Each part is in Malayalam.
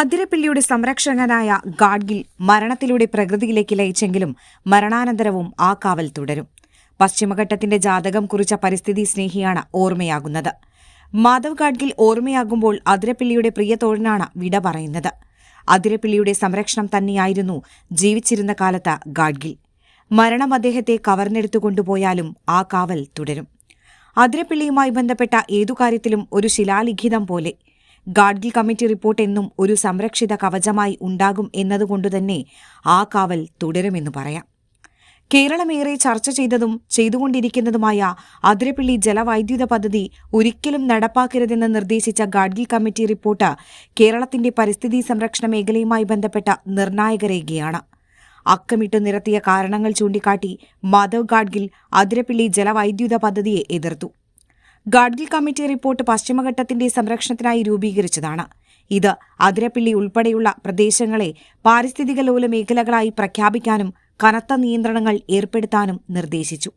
അതിരപ്പിള്ളിയുടെ സംരക്ഷകനായ ഗാഡ്ഗിൽ മരണത്തിലൂടെ പ്രകൃതിയിലേക്ക് ലയിച്ചെങ്കിലും മരണാനന്തരവും ആ കാവൽ തുടരും. പശ്ചിമഘട്ടത്തിന്റെ ജാതകം കുറിച്ച പരിസ്ഥിതി സ്നേഹിയാണ് ഓർമ്മയാകുന്നത്. മാധവ് ഗാഡ്ഗിൽ ഓർമ്മയാകുമ്പോൾ അതിരപ്പിള്ളിയുടെ പ്രിയ തോഴനാണ് വിട പറയുന്നത്. അതിരപ്പിള്ളിയുടെ സംരക്ഷണം തന്നെയായിരുന്നു ജീവിച്ചിരുന്ന കാലത്ത് ഗാഡ്ഗിൽ. മരണം അദ്ദേഹത്തെ കവർന്നെടുത്തു കൊണ്ടുപോയാലും ആ കാവൽ തുടരും. അതിരപ്പിള്ളിയുമായി ബന്ധപ്പെട്ട ഏതു കാര്യത്തിലും ഒരു ശിലാലിഖിതം പോലെ ഗാഡ്ഗിൽ കമ്മിറ്റി റിപ്പോർട്ട് എന്നും ഒരു സംരക്ഷിത കവചമായി ഉണ്ടാകും എന്നതുകൊണ്ടുതന്നെ ആ കാവൽ തുടരുമെന്ന് പറയാം. കേരളമേറെ ചർച്ച ചെയ്തതും ചെയ്തുകൊണ്ടിരിക്കുന്നതുമായ അതിരപ്പിള്ളി ജലവൈദ്യുത പദ്ധതി ഒരിക്കലും നടപ്പാക്കരുതെന്ന് നിർദ്ദേശിച്ച ഗാഡ്ഗിൽ കമ്മിറ്റി റിപ്പോർട്ട് കേരളത്തിന്റെ പരിസ്ഥിതി സംരക്ഷണ മേഖലയുമായി ബന്ധപ്പെട്ട നിർണായക രേഖയാണ്. അക്കമിട്ടു നിരത്തിയ കാരണങ്ങൾ ചൂണ്ടിക്കാട്ടി മാധവ് ഗാഡ്ഗിൽ അതിരപ്പിള്ളി ജലവൈദ്യുത പദ്ധതിയെ എതിർത്തു. ഗാഡ്ഗിൽ കമ്മിറ്റി റിപ്പോർട്ട് പശ്ചിമഘട്ടത്തിന്റെ സംരക്ഷണത്തിനായി രൂപീകരിച്ചതാണ്. ഇത് അതിരപ്പിള്ളി ഉൾപ്പെടെയുള്ള പ്രദേശങ്ങളെ പാരിസ്ഥിതിക ലോല മേഖലകളായി പ്രഖ്യാപിക്കാനും കനത്ത നിയന്ത്രണങ്ങൾ ഏർപ്പെടുത്താനും നിർദ്ദേശിച്ചു.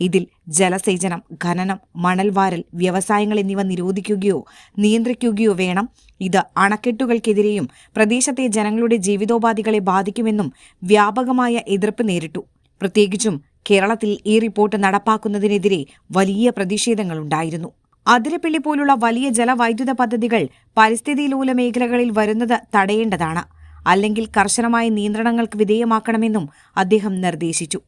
ഇതിൽ ജലസേചനം ഖനനം മണൽവാരൽ വ്യവസായങ്ങൾ എന്നിവ നിരോധിക്കുകയോ നിയന്ത്രിക്കുകയോ വേണം. ഇത് അണക്കെട്ടുകൾക്കെതിരെയും പ്രദേശത്തെ ജനങ്ങളുടെ ജീവിതോപാധികളെ ബാധിക്കുമെന്നും വ്യാപകമായ എതിർപ്പ് നേരിട്ടു. പ്രത്യേകിച്ചും കേരളത്തിൽ ഈ റിപ്പോർട്ട് നടപ്പാക്കുന്നതിനെതിരെ വലിയ പ്രതിഷേധങ്ങളുണ്ടായിരുന്നു. അതിരപ്പിള്ളി പോലുള്ള വലിയ ജലവൈദ്യുത പദ്ധതികൾ പരിസ്ഥിതിലോല മേഖലകളിൽ വരുന്നത് തടയേണ്ടതാണ്. അല്ലെങ്കിൽ കർശനമായ നിയന്ത്രണങ്ങൾക്ക് വിധേയമാക്കണമെന്നും അദ്ദേഹം നിർദ്ദേശിച്ചു.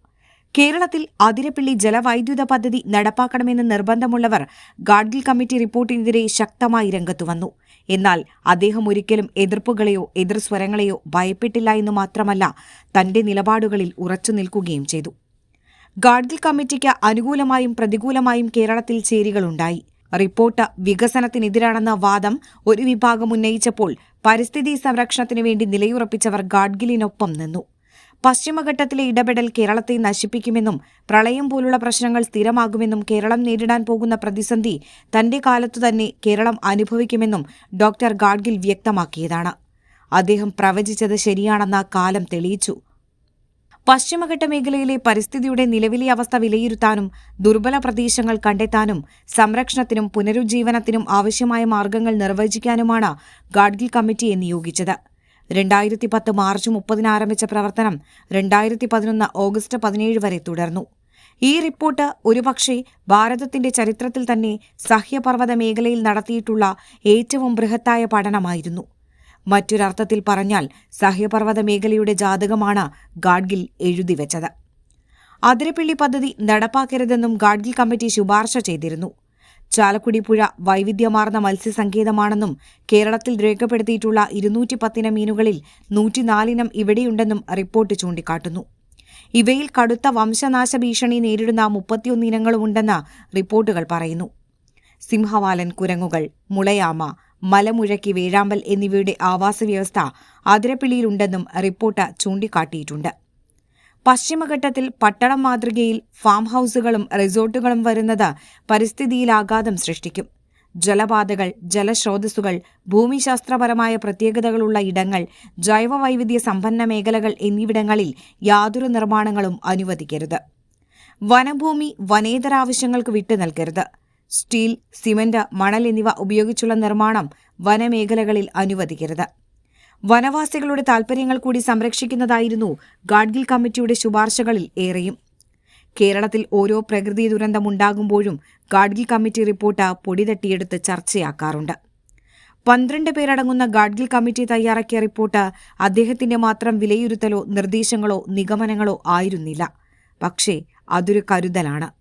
കേരളത്തിൽ അതിരപ്പിള്ളി ജലവൈദ്യുത പദ്ധതി നടപ്പാക്കണമെന്ന് നിർബന്ധമുള്ളവർ ഗാഡ്ഗിൽ കമ്മിറ്റി റിപ്പോർട്ടിനെതിരെ ശക്തമായി രംഗത്തു വന്നു. എന്നാൽ അദ്ദേഹം ഒരിക്കലും എതിർപ്പുകളെയോ എതിർസ്വരങ്ങളെയോ ഭയപ്പെട്ടില്ല എന്ന് മാത്രമല്ല തന്റെ നിലപാടുകളിൽ ഉറച്ചു നിൽക്കുകയും ചെയ്തു. ഗാഡ്ഗിൽ കമ്മിറ്റിക്ക് അനുകൂലമായും പ്രതികൂലമായും കേരളത്തിൽ ചേരികളുണ്ടായി. റിപ്പോർട്ട് വികസനത്തിനെതിരാണെന്ന വാദം ഒരു വിഭാഗം ഉന്നയിച്ചപ്പോൾ പരിസ്ഥിതി സംരക്ഷണത്തിനു വേണ്ടി നിലയുറപ്പിച്ചവർ ഗാഡ്ഗിലിനൊപ്പം നിന്നു. പശ്ചിമഘട്ടത്തിലെ ഇടപെടൽ കേരളത്തെ നശിപ്പിക്കുമെന്നും പ്രളയം പോലുള്ള പ്രശ്നങ്ങൾ സ്ഥിരമാകുമെന്നും കേരളം നേരിടാൻ പോകുന്ന പ്രതിസന്ധി തന്റെ കാലത്തു തന്നെ കേരളം അനുഭവിക്കുമെന്നും ഡോക്ടർ ഗാഡ്ഗിൽ വ്യക്തമാക്കിയതാണ്. അദ്ദേഹം പ്രവചിച്ചത് ശരിയാണെന്ന കാലം തെളിയിച്ചു. പശ്ചിമഘട്ട മേഖലയിലെ പരിസ്ഥിതിയുടെ നിലവിലെ അവസ്ഥ വിലയിരുത്താനും ദുർബല പ്രദേശങ്ങൾ കണ്ടെത്താനും സംരക്ഷണത്തിനും പുനരുജ്ജീവനത്തിനും ആവശ്യമായ മാർഗങ്ങൾ നിർവചിക്കാനുമാണ് ഗാഡ്ഗിൽ കമ്മിറ്റിയെ നിയോഗിച്ചത്. രണ്ടായിരത്തി പത്ത് മാർച്ച് മുപ്പതിന് ആരംഭിച്ച പ്രവർത്തനം രണ്ടായിരത്തി പതിനൊന്ന് ഓഗസ്റ്റ് പതിനേഴ് വരെ തുടർന്നു. ഈ റിപ്പോർട്ട് ഒരുപക്ഷെ ഭാരതത്തിന്റെ ചരിത്രത്തിൽ തന്നെ സഹ്യപർവത മേഖലയിൽ നടത്തിയിട്ടുള്ള ഏറ്റവും ബൃഹത്തായ പഠനമായിരുന്നു. മറ്റൊരർത്ഥത്തിൽ പറഞ്ഞാൽ സഹ്യപർവത മേഖലയുടെ ജാതകമാണ് ഗാഡ്ഗിൽ എഴുതിവെച്ചത് അതിരപ്പിള്ളി പദ്ധതി നടപ്പാക്കരുതെന്നും ഗാഡ്ഗിൽ കമ്മിറ്റി ശുപാർശ ചെയ്തിരുന്നു. ചാലക്കുടി പുഴ വൈവിധ്യമാർന്ന മത്സ്യസങ്കേതമാണെന്നും കേരളത്തിൽ രേഖപ്പെടുത്തിയിട്ടുള്ള ഇരുന്നൂറ്റി പത്തിന മീനുകളിൽ നൂറ്റിനാലിനം ഇവിടെയുണ്ടെന്നും റിപ്പോർട്ട് ചൂണ്ടിക്കാട്ടുന്നു. ഇവയിൽ കടുത്ത വംശനാശ ഭീഷണി നേരിടുന്ന മുപ്പത്തിയൊന്നിനങ്ങളുമുണ്ടെന്ന് റിപ്പോർട്ടുകൾ പറയുന്നു. സിംഹവാലൻ കുരങ്ങുകൾ മുളയാമ മലമുഴക്കി വേഴാമ്പൽ എന്നിവയുടെ ആവാസവ്യവസ്ഥ അതിരപ്പിള്ളിയിലുണ്ടെന്നും റിപ്പോർട്ട് ചൂണ്ടിക്കാട്ടിയിട്ടുണ്ട്. പശ്ചിമഘട്ടത്തിൽ പട്ടണം മാതൃകയിൽ ഫാം ഹൌസുകളും റിസോർട്ടുകളും വരുന്നത് പരിസ്ഥിതിയിലാഘാതം സൃഷ്ടിക്കും. ജലപാതകൾ ജലസ്രോതസ്സുകൾ ഭൂമിശാസ്ത്രപരമായ പ്രത്യേകതകളുള്ള ഇടങ്ങൾ ജൈവവൈവിധ്യ സമ്പന്ന മേഖലകൾ എന്നിവിടങ്ങളിൽ യാതൊരു നിർമ്മാണങ്ങളും അനുവദിക്കരുത്. വനഭൂമി വനേതരാവശ്യങ്ങൾക്ക് വിട്ടു നൽകരുത് സ്റ്റീൽ സിമന്റ് മണൽ എന്നിവ ഉപയോഗിച്ചുള്ള നിർമ്മാണം വനമേഖലകളിൽ അനുവദിക്കരുത്. വനവാസികളുടെ താൽപര്യങ്ങൾ കൂടി സംരക്ഷിക്കുന്നതായിരുന്നു ഗാഡ്ഗിൽ കമ്മിറ്റിയുടെ ശുപാർശകളിൽ ഏറെയും. കേരളത്തിൽ ഓരോ പ്രകൃതി ദുരന്തമുണ്ടാകുമ്പോഴും ഗാഡ്ഗിൽ കമ്മിറ്റി റിപ്പോർട്ട് പൊടിതട്ടിയെടുത്ത് ചർച്ചയാക്കാറുണ്ട്. പന്ത്രണ്ട് പേരടങ്ങുന്ന ഗാഡ്ഗിൽ കമ്മിറ്റി തയ്യാറാക്കിയ റിപ്പോർട്ട് അദ്ദേഹത്തിന്റെ മാത്രം വിലയിരുത്തലോ നിർദ്ദേശങ്ങളോ നിഗമനങ്ങളോ ആയിരുന്നില്ല. പക്ഷേ അതൊരു കരുതലാണ്.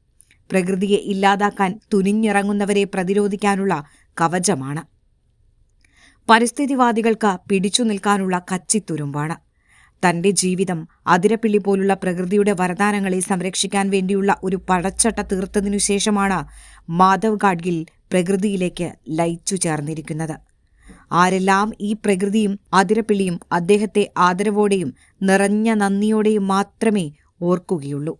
പ്രകൃതിയെ ഇല്ലാതാക്കാൻ തുനിഞ്ഞിറങ്ങുന്നവരെ പ്രതിരോധിക്കാനുള്ള കവചമാണ്. പരിസ്ഥിതിവാദികൾക്ക് പിടിച്ചു നിൽക്കാനുള്ള കച്ചിത്തുരുമ്പാണ്. തന്റെ ജീവിതം അതിരപ്പിള്ളി പോലുള്ള പ്രകൃതിയുടെ വരദാനങ്ങളെ സംരക്ഷിക്കാൻ വേണ്ടിയുള്ള ഒരു പടച്ചട്ട തീർത്തതിനു ശേഷമാണ് മാധവ് ഗാഡ്ഗിൽ പ്രകൃതിയിലേക്ക് ലയിച്ചു ചേർന്നിരിക്കുന്നത്. ആരെല്ലാം ഈ പ്രകൃതിയും അതിരപ്പിള്ളിയും അദ്ദേഹത്തെ ആദരവോടെയും നിറഞ്ഞ നന്ദിയോടെയും മാത്രമേ ഓർക്കുകയുള്ളൂ.